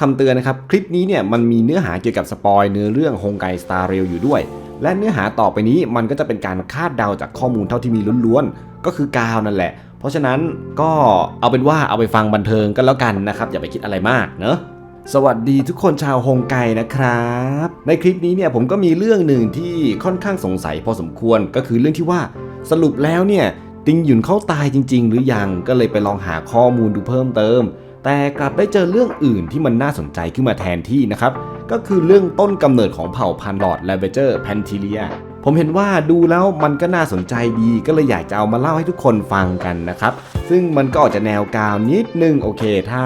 คำเตือนนะครับ คลิปนี้เนี่ยมันมีเนื้อหาเกี่ยวกับสปอยเนื้อเรื่องฮงไกสตาร์เรลอยู่ด้วย และเนื้อหาต่อไปนี้มันก็จะเป็นการคาดเดาจากข้อมูลเท่าที่มีล้วนๆ ก็คือกาวนั่นแหละ เพราะฉะนั้นก็เอาเป็นว่าเอาไปฟังบันเทิงกันแล้วกันนะครับ อย่าไปคิดอะไรมากเนอะสวัสดีทุกคนชาวฮงไกนะครับ ในคลิปนี้เนี่ยผมก็มีเรื่องหนึ่งที่ค่อนข้างสงสัยพอสมควรก็คือเรื่องที่ว่าสรุปแล้วเนี่ยติงหยุนเขาตายจริง ๆ หรือยังก็เลยไปลองหาข้อมูลดูเพิ่มเติม แต่กลับได้เจอเรื่องอื่นที่มันน่าสนใจขึ้นมาแทนที่นะครับ ก็คือเรื่องต้นกำเนิดของเผ่าพันธุ์ลอดแลเวเจอร์แพนทิเลียผมเห็นว่าดูแล้วมันก็น่าสนใจดีก็เลยอยากจะเอามาเล่าให้ทุกคนฟังกันนะครับ ซึ่งมันก็ออกจะแนวกาวนิดนึงโอเค ถ้า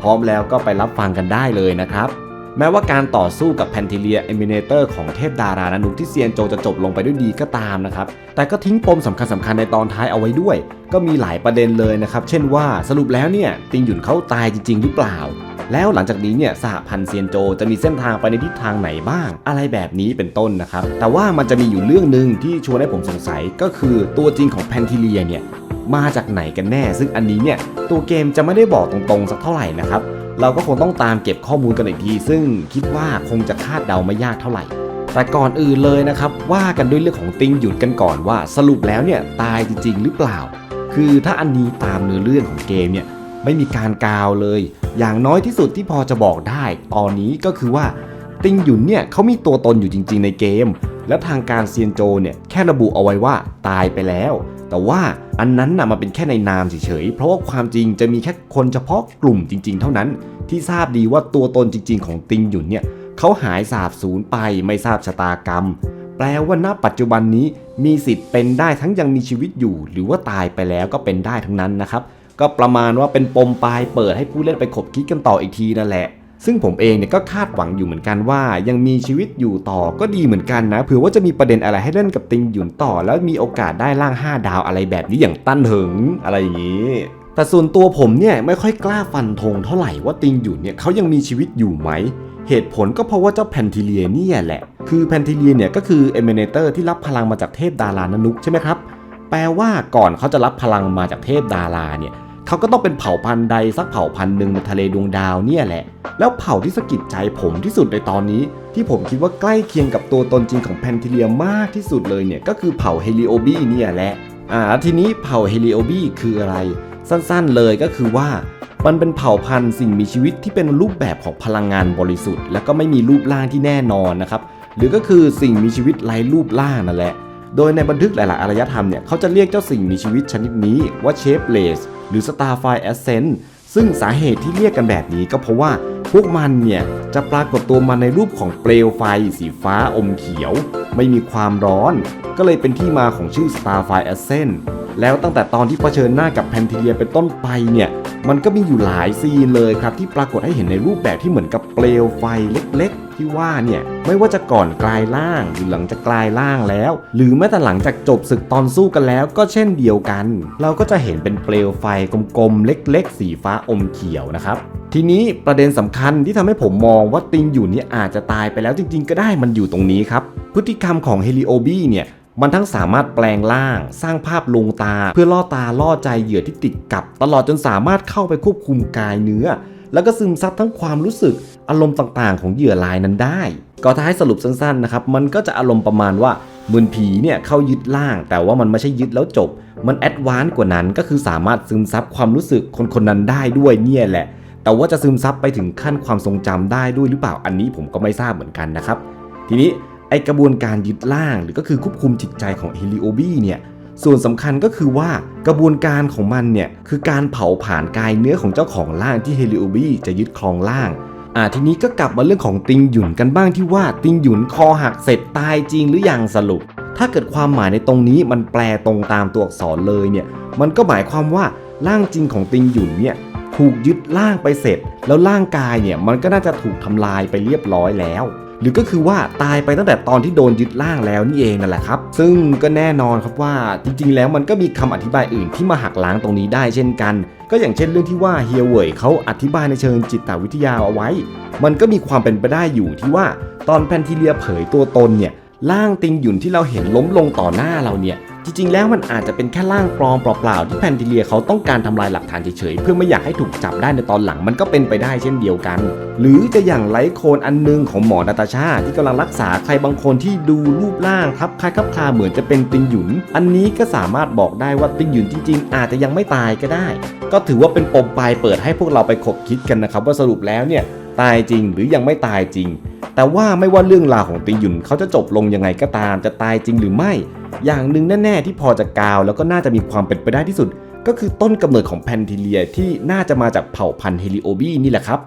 พร้อมแล้วก็ไปรับฟังกันได้เลยนะครับ แม้ว่าการต่อสู้กับแพนทิเลียเอมิเนเตอร์ของเทพดารานานุกที่เซียนโจจะจบลงไปด้วยดีก็ตามนะครับ แต่ก็ทิ้งปมสำคัญสำคัญในตอนท้ายเอาไว้ด้วย ก็มีหลายประเด็นเลยนะครับ เช่นว่าสรุปแล้วเนี่ย ติงหยุนเขาตายจริง ๆ หรือเปล่า แล้วหลังจากนี้เนี่ยสหพันธ์เซียนโจจะมีเส้นทางไปในทิศทางไหนบ้าง อะไรแบบนี้เป็นต้นนะครับ แต่ว่ามันจะมีอยู่เรื่องหนึ่งที่ชวนให้ผมสงสัยก็คือตัวจริงของแพนทิเลียเนี่ยมาจากไหนกันแน่ ซึ่งอันนี้เนี่ยตัวเกมจะไม่ได้บอกตรงๆสักเท่าไหร่นะครับ เราก็คงต้องตามเก็บข้อมูลกันอีกที ซึ่งคิดว่าคงจะคาดเดาไม่ยากเท่าไหร่ แต่ก่อนอื่นเลยนะครับ ว่ากันด้วยเรื่องของติงหยุดกันก่อนว่าสรุปแล้วเนี่ยตายจริง ๆ หรือเปล่า คือถ้าอันนี้ตามเนื้อเรื่องของเกมเนี่ยไม่มีการกาวเลย อย่างน้อยที่สุดที่พอจะบอกได้ ตอนนี้ก็คือว่าติงหยุนเนี่ยเขามีตัวตนอยู่จริง ๆ ในเกม และทางการเซียนโจเนี่ยแค่ระบุเอาไว้ว่าตายไปแล้ว แต่ว่าอันนั้นน่ะมันเป็นแค่ในนามเฉยๆ เพราะว่าความจริงจะมีแค่คนเฉพาะกลุ่มจริง ๆ เท่านั้น ที่ทราบดีว่าตัวตนจริง ๆ ของติงหยุนเนี่ยเขาหายสาบสูญไปไม่ทราบชะตากรรม แปลว่าณปัจจุบันนี้มีสิทธิ์เป็นได้ทั้งยังมีชีวิตอยู่ หรือว่าตายไปแล้วก็เป็นได้ทั้งนั้นนะครับก็ประมาณว่าเป็นปมปลายเปิดให้ผู้เล่นไปขบคิดกันต่ออีกทีนั่นแหละ ซึ่งผมเองเนี่ยก็คาดหวังอยู่เหมือนกันว่า ยังมีชีวิตอยู่ต่อก็ดีเหมือนกันนะเผื่อว่าจะมีประเด็นอะไรให้เล่นกับติงหยุนต่อ แล้วมีโอกาสได้ล่าง 5 ดาวอะไรแบบนี้อย่างตั้นเหิงอะไรอย่างนี้แต่ส่วนตัวผมเนี่ยไม่ค่อยกล้าฟันธงเท่าไหร่ว่าติงหยุนเนี่ยเขายังมีชีวิตอยู่ไหม เหตุผลก็เพราะว่าเจ้าแพนทิเลียเนี่ยแหละ คือแพนทิเลียเนี่ยก็คือเอเมเนเตอร์ที่รับพลังมาจากเทพดารานนุกใช่ไหมครับ แปลว่าก่อนเขาจะรับพลังมาจากเทพดาราเนี่ย เขาก็ต้องเป็นเผ่าพันธุ์ใดสักเผ่าพันธุ์หนึ่งในทะเลดวงดาวเนี่ยแหละ แล้วเผ่าที่สะกิดใจผมที่สุดในตอนนี้ ที่ผมคิดว่าใกล้เคียงกับตัวตนจริงของแพนทิเลียมากที่สุดเลยเนี่ย ก็คือเผ่าเฮลิโอบีเนี่ยแหละ อ่า ทีนี้เผ่าเฮลิโอบีคืออะไร สั้นๆเลยก็คือว่ามันเป็นเผ่าพันธุ์สิ่งมีชีวิตที่เป็นรูปแบบของพลังงานบริสุทธิ์ และก็ไม่มีรูปร่างที่แน่นอนนะครับ หรือก็คือสิ่งมีชีวิตไร้รูปร่างนั่นแหละ โดยในบันทึกหลาย ๆ อารยธรรมเนี่ยเขาจะเรียกเจ้าสิ่งมีชีวิตชนิดนี้ว่าเชฟเลส หรือ Starfire Ascent ซึ่งสาเหตุที่เรียกกันแบบนี้ก็เพราะว่าพวกมันเนี่ยจะปรากฏตัวมาในรูปของเปลวไฟสีฟ้าอมเขียว ไม่มีความร้อน ก็เลยเป็นที่มาของชื่อ Starfire Ascent แล้วตั้งแต่ตอนที่เผชิญหน้ากับแพนทิเลียเป็นต้นไปเนี่ย มันก็มีอยู่หลายซีนเลยครับที่ปรากฏให้เห็นในรูปแบบที่เหมือนกับเปลวไฟเล็กๆ ที่ว่าเนี่ยไม่ว่าจะก่อนกลายร่างหรือหลังจากกลายร่างแล้ว หรือแม้แต่หลังจากจบศึกตอนสู้กันแล้วก็เช่นเดียวกัน เราก็จะเห็นเป็นเปลวไฟกลมๆ เล็กๆ สีฟ้าอมเขียวนะครับ ทีนี้ประเด็นสำคัญที่ทำให้ผมมองว่าติงอยู่เนี่ยอาจจะตายไปแล้วจริง ๆ ก็ได้มันอยู่ตรงนี้ครับ พฤติกรรมของเฮลิโอบี้เนี่ยมันทั้งสามารถแปลงร่าง สร้างภาพลวงตา เพื่อล่อตาล่อใจเหยื่อที่ติดกับ ตลอดจนสามารถเข้าไปควบคุมกายเนื้อ แล้วก็ซึมซับทั้งความรู้สึก อารมณ์ต่างๆ ของเหยื่อรายนั้นได้ ก็ท้ายสรุปสั้นๆนะครับมันก็จะอารมณ์ประมาณว่าเหมือนผีเนี่ยเข้ายึดร่าง แต่ว่ามันไม่ใช่ยึดแล้วจบ มันแอดวานซ์กว่านั้นก็คือสามารถซึมซับความรู้สึกคนคนๆนั้นได้ด้วยเนี่ยแหละ แต่ว่าจะซึมซับไปถึงขั้นความทรงจำได้ด้วยหรือเปล่าอันนี้ผมก็ไม่ทราบเหมือนกันนะครับ ทีนี้ไอกระบวนการยึดร่างหรือก็คือควบคุมจิตใจของเฮลิโอบีเนี่ยส่วนสำคัญก็คือว่ากระบวนการของมันเนี่ยคือการเผาผ่านกายเนื้อของเจ้าของร่างที่เฮลิโอบีจะยึดครองร่าง อ่าทีนี้ก็กลับมาเรื่องของติงหยุนกันบ้างที่ว่าติงหยุนคอหักเสร็จตายจริงหรือยังสรุป ถ้าเกิดความหมายในตรงนี้มันแปลตรงตามตัวอักษรเลยเนี่ยมันก็หมายความว่าร่างจริงของติงหยุนเนี่ยถูกยึดร่างไปเสร็จ แล้วร่างกายเนี่ยมันก็น่าจะถูกทำลายไปเรียบร้อยแล้ว หรือก็คือว่าตายไปตั้งแต่ตอนที่โดนยึดร่างแล้วนี่เองนั่นแหละครับ ซึ่งก็แน่นอนครับว่าจริงๆ แล้วมันก็มีคำอธิบายอื่นที่มาหักล้างตรงนี้ได้เช่นกัน ก็อย่างเช่นเรื่องที่ว่าเฮียเว่ยเขาอธิบายในเชิงจิตวิทยาเอาไว้ มันก็มีความเป็นไปได้อยู่ที่ว่าตอนแพนทิเลียเผยตัวตนเนี่ยร่างติงหยุนที่เราเห็นล้มลงต่อหน้าเราเนี่ย จริงๆ แล้วมันอาจจะเป็นแค่ร่างปลอมเปล่าๆ ที่แพนทิเลียเขาต้องการทำลายหลักฐานเฉยๆ เพื่อไม่อยากให้ถูกจับได้ในตอนหลังมันก็เป็นไปได้เช่นเดียวกัน หรือจะอย่างไลโคนอันนึงของหมอนาตาชา ที่กำลังรักษาใครบางคนที่ดูรูปร่างครับคล้ายคับคาเหมือนจะเป็นติงหยุน อันนี้ก็สามารถบอกได้ว่าติงหยุนจริงๆ อาจจะยังไม่ตายก็ได้ ก็ถือว่าเป็นปมปลายเปิดให้พวกเราไปขบคิดกันนะครับว่าสรุปแล้วเนี่ยตายจริงหรือยังไม่ตายจริง แต่ว่าไม่ว่าเรื่องราวของติงหยุนเขาจะจบลงยังไงก็ตาม จะตายจริงหรือไม่ อย่างหนึ่งแน่ๆที่พอจะกาวแล้วก็น่าจะมีความเป็นไปได้ที่สุด ก็คือต้นกำเนิดของแพนทิเลียที่น่าจะมาจากเผ่าพันธุ์เฮลิโอบีนี่แหละครับ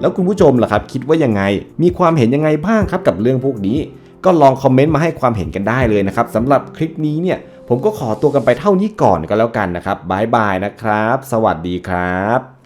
แล้วคุณผู้ชมล่ะครับ คิดว่ายังไง มีความเห็นยังไงบ้างครับกับเรื่องพวกนี้ ก็ลองคอมเมนต์มาให้ความเห็นกันได้เลยนะครับสำหรับคลิปนี้เนี่ยผมก็ขอตัวกันไปเท่านี้ก่อนก็แล้วกันนะครับบายบายนะครับ สวัสดีครับ